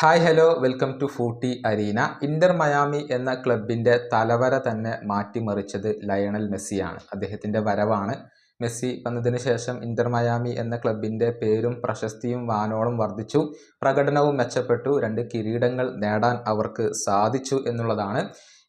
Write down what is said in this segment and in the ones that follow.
Hi hello welcome to footy arena. Inter Miami എന്ന ക്ലബിന്റെ തലവര തന്നെ മാറ്റിമറിച്ചത് ലയണൽ മെസ്സിയാണ്. അദ്ദേഹത്തിന്റെ വരവാണ് മെസ്സി വന്നതിന് ശേഷം ഇന്റർ മയാമി എന്ന ക്ലബിന്റെ പേരും പ്രശസ്തിയും വാനോളം വർദ്ധിച്ചു. പ്രകടനവും മെച്ചപ്പെട്ടു. രണ്ട് കിരീടങ്ങൾ നേടാൻ അവർക്ക് സാധിച്ചു എന്നുള്ളതാണ്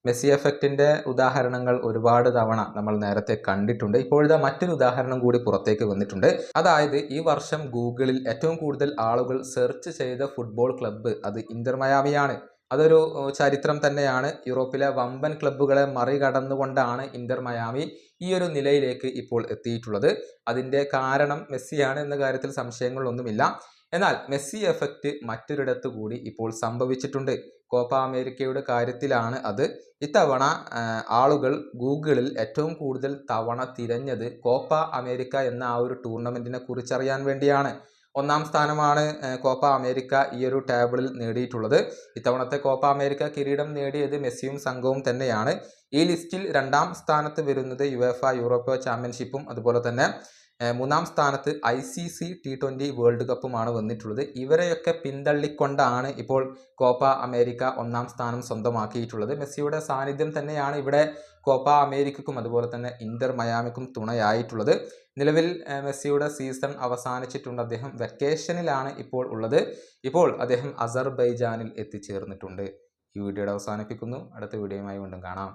മെസ്സി എഫക്റ്റിന്റെ ഉദാഹരണങ്ങൾ ഒരുപാട് തവണ നമ്മൾ നേരത്തെ കണ്ടിട്ടുണ്ട്. ഇപ്പോഴത്തെ മറ്റൊരു ഉദാഹരണം കൂടി പുറത്തേക്ക് വന്നിട്ടുണ്ട്. അതായത് ഈ വർഷം ഗൂഗിളിൽ ഏറ്റവും കൂടുതൽ ആളുകൾ സെർച്ച് ചെയ്ത ഫുട്ബോൾ ക്ലബ്ബ് അത് ഇന്റർ മയാമിയാണ്. അതൊരു ചരിത്രം തന്നെയാണ്. യൂറോപ്പിലെ വമ്പൻ ക്ലബ്ബുകളെ മറികടന്നുകൊണ്ടാണ് ഇന്റർ മയാമി ഈ ഒരു നിലയിലേക്ക് ഇപ്പോൾ എത്തിയിട്ടുള്ളത്. അതിന്റെ കാരണം മെസ്സിയാണ് എന്ന കാര്യത്തിൽ സംശയങ്ങളൊന്നുമില്ല. എന്നാൽ മെസ്സി എഫക്റ്റ് മറ്റൊരിടത്ത് കൂടി ഇപ്പോൾ സംഭവിച്ചിട്ടുണ്ട്. കോപ്പ അമേരിക്കയുടെ കാര്യത്തിലാണ് അത്. ഇത്തവണ ആളുകൾ ഗൂഗിളിൽ ഏറ്റവും കൂടുതൽ തവണ തിരഞ്ഞത് കോപ്പ അമേരിക്ക എന്ന ആ ഒരു ടൂർണമെന്റിനെ കുറിച്ചറിയാൻ വേണ്ടിയാണ്. ഒന്നാം സ്ഥാനമാണ് കോപ്പ അമേരിക്ക ഈ ഒരു ടേബിളിൽ നേടിയിട്ടുള്ളത്. ഇത്തവണത്തെ കോപ്പ അമേരിക്ക കിരീടം നേടിയത് മെസ്സിയും സംഘവും തന്നെയാണ്. ഈ ലിസ്റ്റിൽ രണ്ടാം സ്ഥാനത്ത് വരുന്നത് യുഎഫ യൂറോപ്യ ചാമ്പ്യൻഷിപ്പും അതുപോലെ തന്നെ മൂന്നാം സ്ഥാനത്ത് I C C T twenty world കപ്പുമാണ് വന്നിട്ടുള്ളത്. ഇവരെയൊക്കെ പിന്തള്ളിക്കൊണ്ടാണ് ഇപ്പോൾ കോപ്പ അമേരിക്ക ഒന്നാം സ്ഥാനം സ്വന്തമാക്കിയിട്ടുള്ളത്. മെസ്സിയുടെ സാന്നിധ്യം തന്നെയാണ് ഇവിടെ കോപ്പ അമേരിക്കക്കും അതുപോലെ തന്നെ ഇന്റർ മയാമിക്കും തുണയായിട്ടുള്ളത്. നിലവിൽ മെസ്സിയുടെ സീസൺ അവസാനിച്ചിട്ടുണ്ട്. അദ്ദേഹം വെക്കേഷനിലാണ് ഇപ്പോൾ ഉള്ളത്. ഇപ്പോൾ അദ്ദേഹം അസർബൈജാനിൽ എത്തിച്ചേർന്നിട്ടുണ്ട്. ഈ വീഡിയോയുടെ അവസാനിപ്പിക്കുന്നു. അടുത്ത വീഡിയോയുമായി വീണ്ടും കാണാം.